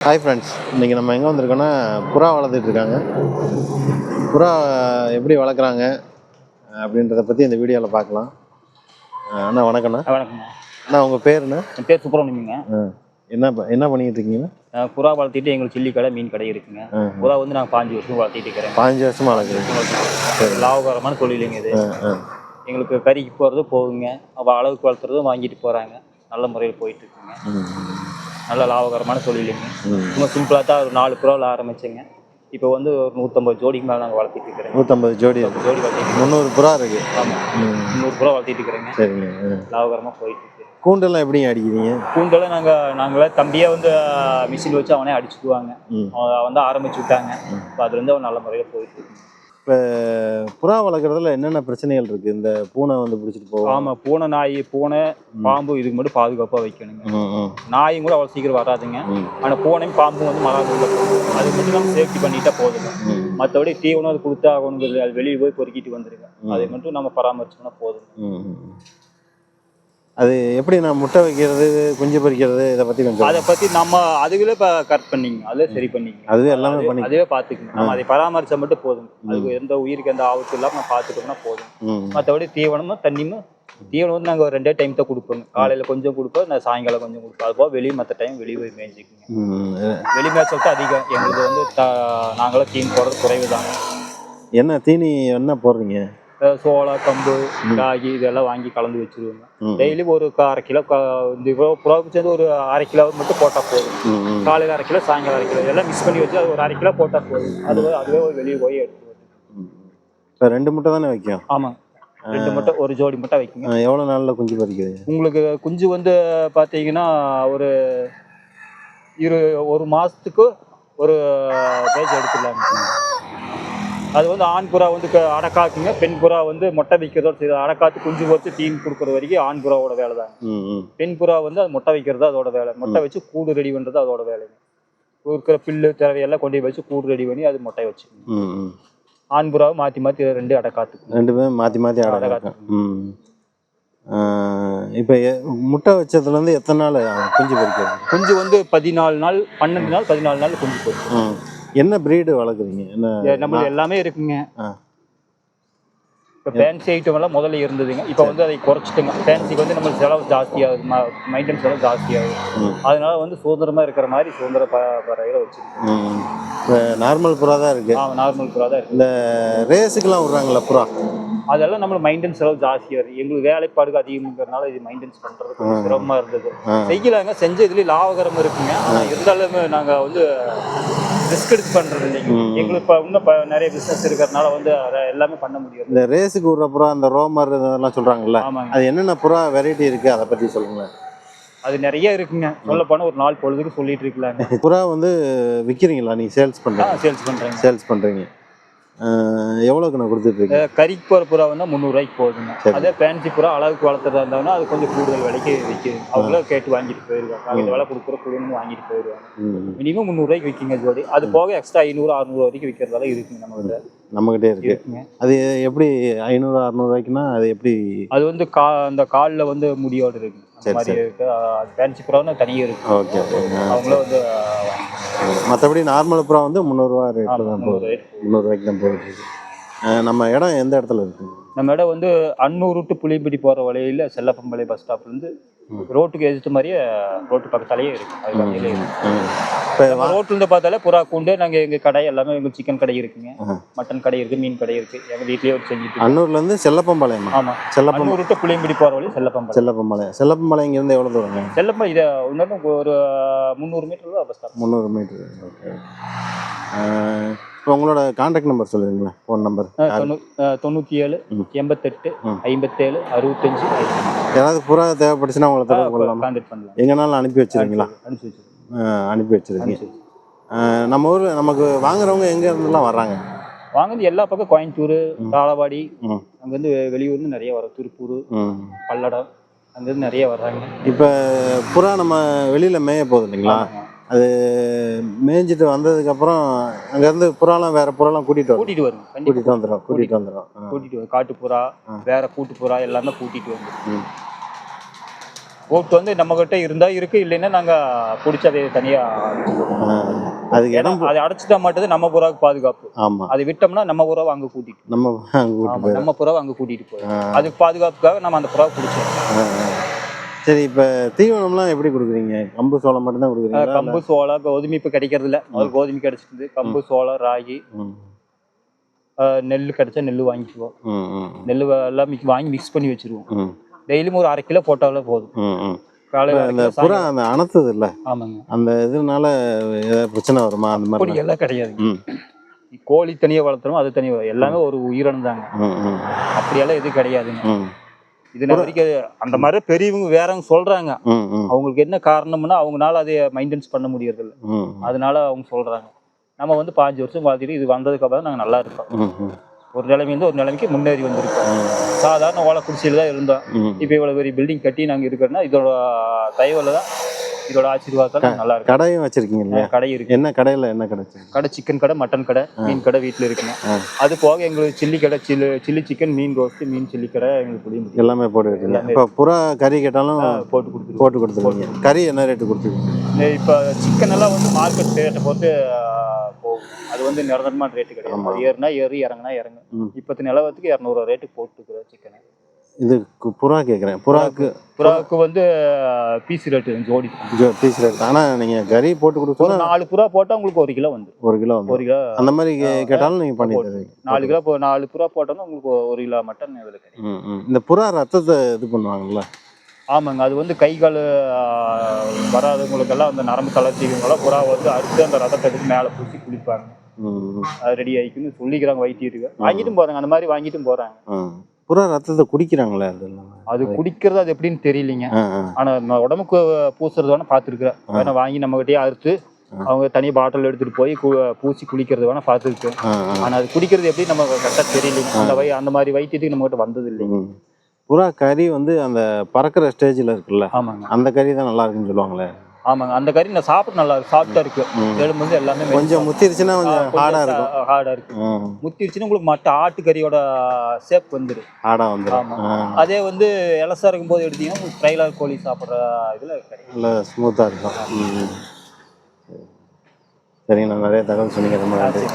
Hi friends இன்றைக்கி நம்ம எங்கே வந்திருக்கோன்னா புறா வளர்த்துட்டு இருக்காங்க. புறா எப்படி வளர்க்குறாங்க அப்படின்றத பற்றி இந்த வீடியோவில் பார்க்கலாம். அண்ணா வணக்கண்ணா வணக்கம்ண்ணா. அண்ணா உங்கள் பேருண்ணா? என் பேர் சுப்பிரமணியங்க என்ன ப- என்ன பண்ணிக்கிட்டு இருக்கீங்கண்ணா அஹ் புறா வளர்த்திட்டு எங்களுக்கு சில்லி கடை மீன் கடை இருக்குங்க. புறா வந்து நாங்கள் பாஞ்சு வருஷம் வளர்த்திட்டு இருக்கிறேன் பாஞ்சு வருஷமாக வளர்க்குறீங்க. லாபகரமான தொழிலுங்க இது. எங்களுக்கு கறிக்கு போகிறது போகுங்க அப்போ அளவுக்கு வளர்த்துறதும் வாங்கிட்டு போகிறாங்க நல்ல முறையில் போயிட்டு இருக்குங்க. ம், நல்ல லாபகரமான தொழிலுங்க. சும்மா சிம்பிளாக தான் ஒரு நாலு புறாவில் ஆரம்பிச்சேங்க. இப்போ வந்து ஒரு நூற்றம்பது ஜோடிக்கு மேலே நாங்கள் வளர்த்திட்டு இருக்கிறேன் நூற்றம்பது ஜோடி இருக்கு ஜோடி வளர்த்திட்டு முந்நூறு புறா இருக்குது ஆமாம் முந்நூறு புறா வளர்த்திட்டு இருக்கிறேங்க. சரிங்க. லாபகரமாக போயிட்டு இருக்கு. கூண்டெல்லாம் எப்படிங்க அடிக்கிறீங்க? கூண்டெல்லாம் நாங்கள் நாங்களே தம்பியே வந்து மிஷின் வச்சு அவனே அடிச்சுக்குவாங்க. அவன் வந்து ஆரம்பிச்சு விட்டாங்க. இப்போ அதுலேருந்து அவன் நல்ல முறையில் போயிட்டு இருக்கு. இப்போ புறா வளர்க்குறதுல என்னென்ன பிரச்சனைகள் இருக்குது இந்த பூனை வந்து பிடிச்சிட்டு போகும். ஆமா பூனை நாய் பூனை பாம்பு இதுக்கு மட்டும் பாதுகாப்பா வைக்கணுங்க. நாயும் கூட அவ்வளவு சீக்கிரம் வராதுங்க. ம். ஆனா பூனையும் பாம்பும் வந்து மரம் அது மட்டும் நம்ம சேஃப்டி பண்ணிட்டா போதுங்க. மற்றபடி தீவனம் அது கொடுத்தா ஆகணுங்கிறது அது வெளியே போய் பொறுக்கிட்டு வந்துருங்க. அதை மட்டும் நம்ம பராமரிச்சோம்னா போதும். அது எப்படி நான் முட்டை வைக்கிறது குஞ்சு பறிக்கிறது இதை பற்றி கொஞ்சம் அதை பத்தி நம்ம அதுகளே இப்போ கட் பண்ணிங்க அதே சரி பண்ணிங்க அதுவே எல்லாமே பண்ணி அதுவே பார்த்துக்கணும் நம்ம அதை பராமரிச்சா மட்டும் போதும். அதுக்கு எந்த உயிருக்கு எந்த ஆபத்து இல்லாம நம்ம பார்த்துட்டோம்னா போதும். மற்றபடி தீவனமும் தண்ணியும் தீவனம் வந்து நாங்கள் ரெண்டே டைம் தான் கொடுப்போங்க. காலையில் கொஞ்சம் கொடுப்போம் நான் சாயங்காலம் கொஞ்சம் கொடுப்போம். அது போக வெளியே மற்ற டைம் வெளியே போய் மேய்ஞ்சிக்குங்க. ம். வெளி மேய்ச்சல் அதிகம். எங்களுக்கு வந்து நாங்களாம் தீன் போடுறது குறைவு தாங்க என்ன தீனி என்ன போடுறீங்க? சோளம் கம்பு ராகி இதெல்லாம் வாங்கி கலந்து வச்சிருவோங்க. டெய்லி ஒரு அரை கிலோ இந்த புறாவுக்கு சேர்ந்து ஒரு அரை கிலோ மட்டும் போட்டால் போதும். காலையில் அரை கிலோ சாயங்காலம் அரை கிலோ எல்லாம் மிக்ஸ் பண்ணி வச்சு அது ஒரு அரை கிலோ போட்டால் போதும். அதுவே அதுவே வெளியே போய் எடுத்து ரெண்டு முட்டை தானே வைக்கும்? ஆமாங்க ரெண்டு மட்டும் ஒரு ஜோடி மட்டும் வைக்குங்க. எவ்வளோ நாளில் குஞ்சு பறிக்குது உங்களுக்கு குஞ்சு வந்து பார்த்தீங்கன்னா ஒரு இரு ஒரு மாதத்துக்கு ஒரு பேஜ் எடுத்துடலாங்க. அது வந்து ஆண் புறா வந்து அடைக்காக்குங்க பெண் புறா வந்து மொட்டை வைக்கிறதோட சரி அடைக்காத்து குஞ்சு பொறுத்து தீன் கொடுக்குற வரைக்கும் ஆண் புறாவோட வேலை ம் பெண் புறா வந்து அது மொட்டை வைக்கிறது அதோட வேலை. மொட்டை வச்சு கூடு ரெடி பண்ணுறது அதோட வேலைங்க. இருக்கிற பில்லு தேவையெல்லாம் கொண்டு வச்சு கூடு ரெடி பண்ணி அது மொட்டை ம் ஆண் புறாவை மாற்றி மாற்றி ரெண்டு அடைக்காத்துக்குங்க ரெண்டு பேரும் மாற்றி மாற்றி. ம். இப்போ முட்டை வச்சதுலேருந்து எத்தனை நாள் குஞ்சு பறிக்கிறது குஞ்சு வந்து பதினாலு நாள் பன்னெண்டு நாள் பதினாலு நாள் குஞ்சு போடும் ம். என்ன ப்ரீடு வளர்க்குறீங்க? என்ன நம்ம எல்லாமே இருக்குங்க. இப்போ ஃபேன்சி ஐட்டம் எல்லாம் முதல்ல இருந்ததுங்க. இப்போ வந்து அதை குறைச்சிட்டுங்க. ஃபேன்சிக்கு வந்து நம்ம செலவு ஜாஸ்தியாகுது மெயின்டெனன்ஸ் செலவு ஜாஸ்தியாகுது. அதனால வந்து சுதந்திரமா இருக்கிற மாதிரி சுதந்திர பறவைகளை வச்சிருக்கோம். நார்மல் புறா தான் இருக்குது நார்மல் புறா தான் இருக்கு. இந்த ரேஸுக்கெல்லாம் விட்றாங்களா புறா? அதெல்லாம் நம்ம மெயின்டெனன்ஸ் செலவு ஜாஸ்தியாக இருக்கு எங்களுக்கு வேலைப்பாடுக்கு அதிகம்ங்கிறனால இது மெயின்டெனன்ஸ் பண்றது கொஞ்சம் இருந்தது. செய்யலாங்க செஞ்ச இதுலேயும் லாபகரம் இருக்குங்க. இருந்தாலுமே நாங்க வந்து ரிஸ்க் எடுத்து பண்றது இல்லைங்க. எங்களுக்கு இப்போ இன்னும் நிறைய பிஸ்னஸ் இருக்கிறதுனால வந்து எல்லாமே பண்ண முடியாது இந்த ரேஸுக்கு விட்ற புறா அந்த ரோமர் இதெல்லாம் சொல்கிறாங்கல்ல அது என்னென்ன புறா வெரைட்டி இருக்குது அதை பற்றி சொல்லுங்களேன். அது நிறைய இருக்குங்க. சொல்ல போனா ஒரு நாள் பொழுதுக்கு சொல்லிட்டு இருக்கலாங்க. புறா வந்து விற்கிறீங்களா நீங்கள் சேல்ஸ் பண்ணுறீங்க சேல்ஸ் பண்றேங்க. சேல்ஸ் பண்ணுறீங்க எவ்வளோக்கு நான் கறிக்கு போகிற புறா வந்து முந்நூறுரூவாய்க்கு போகுதுங்க. அதே ஃபேன்சி புறா அளவுக்கு வளர்த்துறதா இருந்தாங்கன்னா அது கொஞ்சம் கூடுதல் விலைக்கு விற்கிது அவங்களே கேட்டு வாங்கிட்டு போயிருவாங்க. அவங்க விலை கொடுக்குற குழுன்னு வாங்கிட்டு போயிடுவாங்க ம். மினிமம் முந்நூறுரூவாய்க்கு விற்கிங்க ஜோடி. அது போக எக்ஸ்ட்ரா ஐநூறு அறுநூறு வரைக்கும் விற்கிறதால இருக்குங்க நம்ம கிட்ட நம்மகிட்டே இருக்குது இருக்குங்க. அது எப்படி ஐநூறு அறநூறுவாய்க்குன்னா அது எப்படி? அது வந்து கா அந்த காலில் வந்து முடியோடு இருக்கு அந்த சரி, மாதிரி இருக்கு. ஃபேன்சி தனியாக இருக்கு. Okay okay. அவங்களே வந்து மற்றபடி நார்மல் புறா வந்து முந்நூறுரூவா ரேட்டில் தான் போகுது. முந்நூறு முந்நூறுரூவாய்க்கு தான் போகுது. அஹ் நம்ம இடம் எந்த இடத்துல இருக்குது நம்ம இடம் வந்து அன்னூர் டு புளியம்பட்டி போகிற வழியில் செல்லப்பம்பளை பஸ் ஸ்டாப்லேருந்து ரோட்டுக்கு எதிர்த்து மாதிரியே ரோட்டு பக்கத்தாலேயே இருக்கு. அது இருந்து பார்த்தாலே புறா கூண்டு நாங்க எங்க கடை எல்லாமே எங்க சிக்கன் கடை இருக்குங்க. மட்டன் கடை இருக்கு மீன் கடை இருக்கு. எங்க வீட்லயே ஒரு செஞ்சுட்டு இருக்கோம். அன்னூர்லேருந்து செல்லப்பம்பாளையமா ஆமா. செல்லப்பம் அன்னூர் டு புளியம்படி போற வழி செல்லப்பம்பளை செல்லப்பம்பாளையம். செல்லப்பம்பாளையம் இங்கேருந்து எவ்வளோ தூரங்க? செல்லப்பம் இதை இன்னும் ஒரு முந்நூறு மீட்டர் தான் பஸ் முந்நூறு மீட்ரு ஓகே. இப்போ உங்களோட காண்டாக்ட் நம்பர் சொல்லுவீங்களா ஃபோன் நம்பர் தொண்ணூத்தி ஏழு. எண்பத்தெட்டு. ஐம்பத்தேழு அறுபத்தஞ்சு ஏதாவது புறா தேவைப்பட்டுச்சுன்னா உங்களை தொடர்பு கொள்ளலாமா? கான்டாக்ட் பண்ணலாம். எங்கேனாலும் அனுப்பி வச்சிருக்கீங்களா? அனுப்பிச்சு வச்சிருக்கோம் அனுப்பி வச்சிருக்கீங்க. நம்ம ஊரில் நமக்கு வாங்குறவங்க எங்கே இருந்தெல்லாம் வர்றாங்க? வாங்குறது எல்லா பக்கம் கோயம்புத்தூர் தாளவாடி ம். அங்கேருந்து வெளியூர்ந்து நிறைய வரும். திருப்பூர் பல்லடம் அங்கேருந்து நிறைய வர்றாங்க. இப்போ புறா நம்ம வெளியில் மேய போகுது இல்லைங்களா? அது மேய்ஞ்சிட்டு வந்ததுக்கப்புறம் அங்கேருந்து புறாலாம் வேறு புறாலாம் கூட்டிகிட்டு வரும். கூட்டிட்டு வரும் கூட்டிகிட்டு வந்துடும் கூட்டிகிட்டு வந்துடும் கூட்டிட்டு வரும். காட்டுப்புறா வேற கூட்டுப்புறா எல்லாமே கூட்டிட்டு வந்து ம். ஓட்டு வந்து நம்ம கிட்ட இருந்தா இருக்கு இல்லைன்னா நாங்க பிடிச்சி அதை தனியா அடைச்சிடுவோம். ஆ, அதுக்கு ஏன்னா இடம் அதை அடைச்சிட்டா மட்டும் நம்ம புறாவுக்கு பாதுகாப்பு. ஆமா. அதை விட்டோம்னா நம்ம புறாவை அங்க கூட்டிட்டு நம்ம கூட்டு நம்ம புறாவை அங்க கூட்டிட்டு ஆ, அதுக்கு பாதுகாப்புக்காக நம்ம அந்த புறாவை பிடிச்சோம். சரி இப்ப தீவனம்லாம் எப்படி கொடுக்குறீங்க? கம்பு சோளம் மட்டும்தான் கொடுக்குறீங்களா? கம்பு சோளம் கோதுமை இப்ப கிடைக்கிறது இல்ல முதல்ல கோதுமை கிடைச்சிட்டு கம்பு சோளம் ராகி. நெல் கிடைச்சா நெல் வாங்கிக்குவோம். நெல் எல்லாம் வாங்கி மிக்ஸ் பண்ணி வச்சிருவோம். டெய்லியும் ஒரு அரை கிலோ போட்டாலே போதும். அந்த புறா. அந்த அணத்துது இல்ல ஆமாங்க. அந்த இதனால ஏதாவது பிரச்சனை வருமா? அந்த மாதிரி எல்லாம்? கிடையாது. கோழி தனியா வளர்த்துறோம் அது தனியா எல்லாமே ஒரு உயிரினம் தாங்க. அப்படியெல்லாம் எதுவும் கிடையாதுங்க. இது வரைக்கும் அந்த மாதிரி பெரியவங்க வேறவங்க சொல்றாங்க. அவங்களுக்கு என்ன காரணம்னா அவங்கனால அதை மெயின்டைன்ஸ் பண்ண முடியறதில்ல. ம் அதனால அவங்க சொல்றாங்க. நம்ம வந்து பாஞ்சு வருஷம் வாழ்த்துட்டு இது வந்ததுக்கு அப்புறம் நாங்கள் நல்லா இருக்கோம். ஒரு நிலைமையிலேருந்து ஒரு நிலைமைக்கு முன்னேறி வந்திருக்கோம். சாதாரண ஓலை குடிசையில் தான் இருந்தோம். இப்போ இவ்வளோ பெரிய பில்டிங் கட்டி நாங்கள் இருக்கிறோன்னா இதோட தயவில் தான் இதோட ஆசீர்வாதத்தால் நாங்க நல்லா இருக்கோம் கடையும் வச்சிருக்கீங்க இல்லையா? கடை இருக்கு. என்ன கடையில என்ன கடை? கடை சிக்கன் கடை மட்டன் கடை மீன் கடை வீட்டில் இருக்குங்க. அது போக எங்களுக்கு சில்லி கடை சில்லி சில்லி சிக்கன் மீன் ரோஸ்ட் மீன் சில்லி கடை எங்களுக்கு புரியும் எல்லாமே போட்டு இப்போ புறா கறி கேட்டாலும் போட்டு கொடுத்துருவோம். போட்டு கொடுத்துருவீங்க. கறி என்ன ரேட்டு கொடுத்துருக்கீங்க இப்போ சிக்கன் எல்லாம் வந்து மார்க்கெட் ரேட்டை பொறுத்து போகும். அது வந்து நிரந்தரமான ரேட்டு கிடையாது. ஏறுனா ஏறு இறங்குனா இறங்கு. இப்போத்து நிலவரத்துக்கு இரநூறுவா ரேட்டுக்கு போட்டுக்கிறோம் சிக்கனை. இது புறா கேட்குறேன் புறாக்கு புறாவுக்கு வந்து பீஸ் ரேட்டு ஜோடி பீஸ் ரேட் ஆனால் நீங்கள் கறி போட்டு கொடுத்தா நாலு புறா போட்டால் உங்களுக்கு ஒரு கிலோ வந்துடும் ஒரு கிலோ வந்து ஒரு கிலோ அந்த மாதிரி கேட்டாலும் நீங்கள் பண்ணி தருவீங்க. நாலு கிலோ நாலு புறா போட்டோம்னா உங்களுக்கு ஒரு கிலோ மட்டன் இதில் கிடைக்கும். இந்த புறா ரத்தத்தை இது பண்ணுவாங்கல்ல? ஆமாங்க. அது வந்து கை கால் வராதவங்களுக்கெல்லாம் அந்த நரம்பு தளர்ச்சிகளாம் புறா வந்து அறுத்து அந்த ரத்தத்தை எடுத்து மேலே பூசி குளிப்பாங்க. அது ரெடி ஆகிக்குன்னு சொல்லிக்கிறாங்க வைத்தியத்துக்கு வாங்கிட்டும் போகிறாங்க அந்த மாதிரி வாங்கிட்டும் போகிறாங்க புறா ரத்தத்தை குடிக்கிறாங்களே அதெல்லாம் அது குடிக்கிறது அது எப்படின்னு தெரியலைங்க. ஆனா உடம்புக்கு பூசுறது வேணா பார்த்துருக்குறேன். வேணா வாங்கி நம்ம கிட்டயே அறுத்து அவங்க தனி பாட்டில் எடுத்துட்டு போய் பூசி குளிக்கிறது வேணா ஆ ஆனா அது குடிக்கிறது எப்படி நம்ம கரெக்டாக தெரியலைங்க. அந்த வை அந்த மாதிரி வைத்தியத்துக்கு நம்ம கிட்ட வந்தது இல்லைங்க. புறா கறி வந்து அந்த பறக்கிற ஸ்டேஜில் இருக்குல்ல? ஆமாங்க. அந்த கறி தான் நல்லா இருக்குன்னு சொல்லுவாங்களே? ஆமாங்க. அந்த கறி நான் சாப்பிட்டு நல்லா இருக்கு. சாஃப்டா இருக்கு. எலும்பு வந்து எல்லாமே கொஞ்சம் முத்திருச்சுன்னா கொஞ்சம் ஹார்டாக இருக்கும். ஹார்டா இருக்கு. முத்திருச்சுன்னா உங்களுக்கு மற்ற ஆட்டுக்கறியோட ஷேப் வந்துடும் ஹார்டாக வந்துடும் ஆமா. ஆ. அதே வந்து இலசா இருக்கும்போது எடுத்தீங்கன்னா உங்களுக்கு ட்ரைலர் கோழி சாப்பிட்ற இதுல நல்லா ஸ்மூத்தாக இருக்கும். சரிங்க நான் நிறைய தகவல் சொன்னீங்க. ரொம்ப நன்றி.